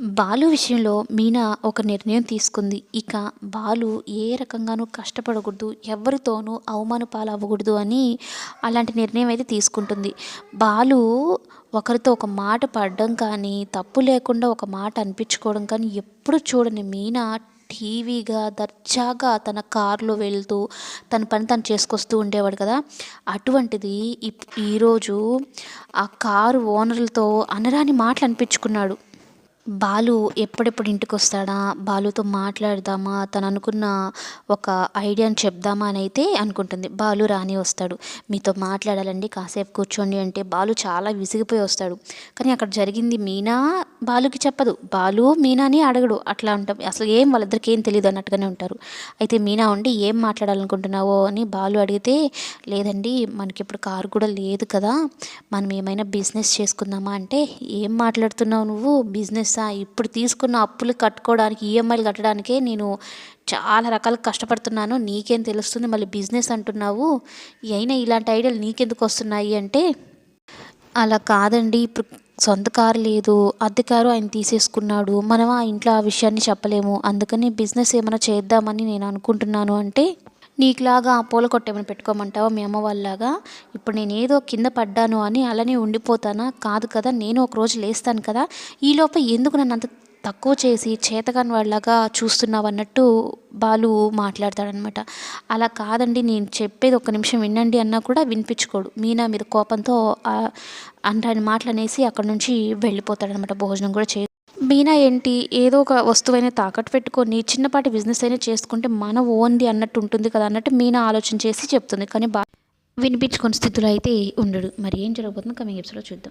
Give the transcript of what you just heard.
బాలు విషయంలో మీనా ఒక నిర్ణయం తీసుకుంది. ఇక బాలు ఏ రకంగానూ కష్టపడకూడదు ఎవరితోనూ అవమాన పాలవ్వకూడదు అని అలాంటి నిర్ణయం అయితే తీసుకుంటుంది. బాలు ఒకరితో ఒక మాట పడడం కానీ తప్పు లేకుండా ఒక మాట అనిపించుకోవడం కానీ ఎప్పుడు చూడని మీనా టీవీగా దర్జాగా తన కారులో వెళ్తూ తన పని తను చేసుకొస్తూ ఉండేవాడు కదా. అటువంటిది ఈరోజు ఆ కారు ఓనర్లతో అనరాని మాటలు అనిపించుకున్నాడు. బాలు ఎప్పుడెప్పుడు ఇంటికి వస్తాడా బాలుతో మాట్లాడదామా? తను అనుకున్న ఒక ఐడియాని చెప్దామా అని అయితే అనుకుంటుంది. బాలు రాని వస్తాడు. మీతో మాట్లాడాలండి. కాసేపు కూర్చోండి అంటే బాలు చాలా విసిగిపోయి వస్తాడు. కానీ అక్కడ జరిగింది మీనా? బాలుకి చెప్పదు. బాలు మీనాని అడగడు. అట్లా ఉంటాం అసలు ఏం వాళ్ళిద్దరికి ఏం తెలియదు అన్నట్టుగానే ఉంటారు. అయితే మీనా ఉండి ఏం మాట్లాడాలనుకుంటున్నావో? అని బాలు అడిగితే లేదండి మనకి ఇప్పుడు కారు కూడా లేదు కదా. మనం ఏమైనా బిజినెస్ చేసుకుందామా? అంటే ఏం మాట్లాడుతున్నావు నువ్వు? బిజినెస్ ఇప్పుడు తీసుకున్న అప్పులు కట్టుకోవడానికి ఈఎంఐలు కట్టడానికే నేను చాలా రకాలు కష్టపడుతున్నాను. నీకేం తెలుస్తుంది? మళ్ళీ బిజినెస్ అంటున్నావు. అయినా ఇలాంటి ఐడియాలు నీకెందుకు వస్తున్నాయి అంటే అలా కాదండి. ఇప్పుడు సొంత కారు లేదు. అద్దె కారు ఆయన తీసేసుకున్నాడు. మనం ఆ ఇంట్లో ఆ విషయాన్ని చెప్పలేము. అందుకని బిజినెస్ ఏమైనా చేద్దామని నేను అనుకుంటున్నాను అంటే నీకులాగా పూల కొట్టేమని పెట్టుకోమంటావా? మీ అమ్మ వాళ్ళలాగా? ఇప్పుడు నేను ఏదో కింద పడ్డాను అని అలానే ఉండిపోతానా? కాదు కదా నేను ఒక రోజు లేస్తాను కదా. ఈలోపు ఎందుకు నన్ను అంత తక్కువ చేసి చేతగాని వాళ్ళలాగా చూస్తున్నావు అన్నట్టు బాలు మాట్లాడతాడనమాట. అలా కాదండి నేను చెప్పేది ఒక నిమిషం వినండి అన్నా కూడా వినిపించుకోడు. మీనా మీద కోపంతో అంటాని మాటలు అనేసి అక్కడ నుంచి వెళ్ళిపోతాడనమాట. భోజనం కూడా చే మీనా ఏంటి? ఏదో ఒక వస్తువైనా తాకట్టు పెట్టుకొని చిన్నపాటి బిజినెస్ అయినా చేసుకుంటే మన ఓన్ది అన్నట్టు ఉంటుంది కదా అన్నట్టు మీనా ఆలోచన చేసి చెప్తుంది. కానీ బా వినిపించుకొని స్థితిలో అయితే ఉండడు. మరి ఏం జరగబోతుందో కమింగ్ ఎపిసోడ్లో చూద్దాం.